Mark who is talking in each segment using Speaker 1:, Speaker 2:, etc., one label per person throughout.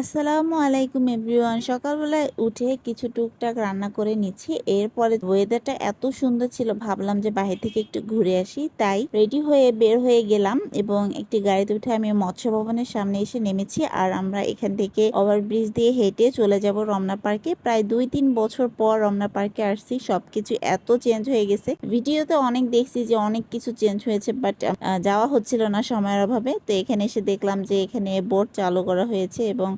Speaker 1: আসসালামু আলাইকুম এভরিওয়ান। সকালবেলায় উঠে কিছু টুকটাক রান্না করে নিচ্ছি। এরপরে ওয়েদারটা এত সুন্দর ছিল, ভাবলাম যে বাইরে থেকে একটু ঘুরে আসি। তাই রেডি হয়ে বের হয়ে গেলাম এবং একটি গাড়িতে উঠে আমি মৎস্য ভবনের সামনে এসে নেমেছি আর আমরা এখান থেকে ওভারব্রিজ দিয়ে হেঁটে চলে যাব রমনা পার্কে। প্রায় দুই তিন বছর পর রমনা পার্কে আসছি। সবকিছু এত চেঞ্জ হয়ে গেছে। ভিডিওতে অনেক দেখছি যে অনেক কিছু চেঞ্জ হয়েছে বাট যাওয়া হচ্ছিল না সময়ের অভাবে। তো এখানে এসে দেখলাম যে এখানে বোট চালু করা হয়েছে এবং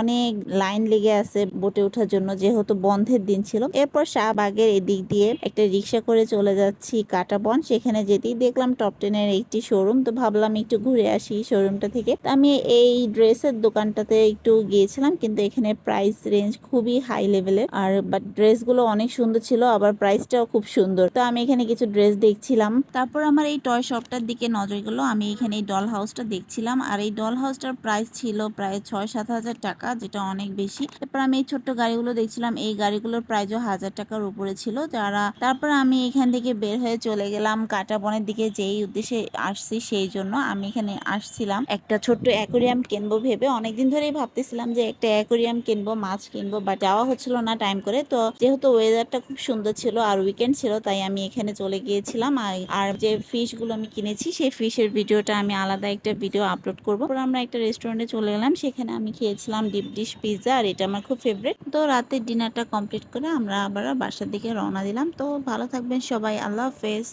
Speaker 1: অনেক লাইন লেগে আছে বোটে ওঠার জন্য, যেহেতু বন্ধের দিন ছিল। এরপর শাহবাগের এদিক দিয়ে একটা রিক্সা করে চলে যাচ্ছি কাটাবন। সেখানে যেতেই দেখলাম টপ টেনের একটি শোরুম তো ভাবলাম একটু ঘুরে আসি শোরুমটা থেকে। আমি এই ড্রেসের দোকানটাতে একটু গিয়েছিলাম, কিন্তু এখানে প্রাইস রেঞ্জ খুবই হাই লেভেলের আর বাট ড্রেসগুলো অনেক সুন্দর ছিল, আবার প্রাইসটাও খুব সুন্দর। তো আমি এখানে কিছু ড্রেস দেখছিলাম। তারপর আমার এই টয় শপটার দিকে নজর গেল। আমি এখানে এই ডল হাউসটা দেখছিলাম। আর এই ডল হাউসটার প্রাইস ছিল প্রায় ছয় সাত হাজার টাকা, যেটা অনেক বেশি। তারপর আমি এই ছোট্ট গাড়িগুলো দেখছিলাম, এই গাড়িগুলোর প্রাইসও হাজার টাকার উপরে ছিল। যারা, তারপর আমি এখান থেকে বের হয়ে চলে গেলাম কাটাবনের দিকে, যেই উদ্দেশ্যে আসছি সেই জন্য আমি এখানে আসছিলাম। একটা ছোট্ট অ্যাকোরিয়াম কিনবো ভেবে অনেকদিন ধরেই ভাবতেছিলাম যে একটা অ্যাকোরিয়াম কিনবো, মাছ কিনবো বাট যাওয়া হচ্ছিল না টাইম করে। তো যেহেতু ওয়েদারটা খুব সুন্দর ছিল, আর উইকেন্ড ছিল, তাই আমি এখানে চলে গিয়েছিলাম। আর- যে ফিশগুলো আমি কিনেছি, সেই ফিশের ভিডিওটা আমি আলাদা একটা ভিডিও আপলোড করব। আমরা একটা রেস্টুরেন্টে চলে গেলাম সেখানে আমি খেয়েছিলাম ডিপ ডিশ পিৎজা আর এটা আমার খুব ফেভারিট তো রাতের ডিনারটা কমপ্লিট করে আমরা আবার বাসার দিকে রওনা দিলাম। তো ভালো থাকবেন সবাই, আল্লাহ হাফেজ।